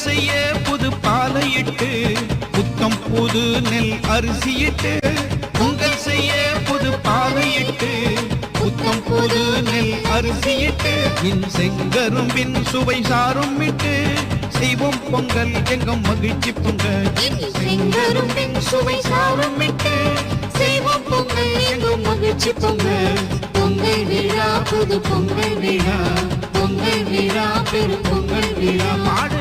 அரிசைய புது பாலையிட்டு புத்தம் புது நெல் அரிசியிட்டு பொங்கல் செய்ய புது பாலையிட்டு புத்தம் புது நெல் அரிசியிட்டு மின் செங்கரும்பின் சுவை சாரும் விட்டு செய்வோம் பொங்கல் எங்கும் மகிழ்ச்சி பொங்கல். செங்கரும்பின் சுவை சாரும் விட்டு செய்வோம் பொங்கல் எங்கும் மகிழ்ச்சி பொங்கல். பொங்கல் விழா புது பொங்கல் விழா பொங்கல் விழா பெரும் பொங்கல் விழா. பாட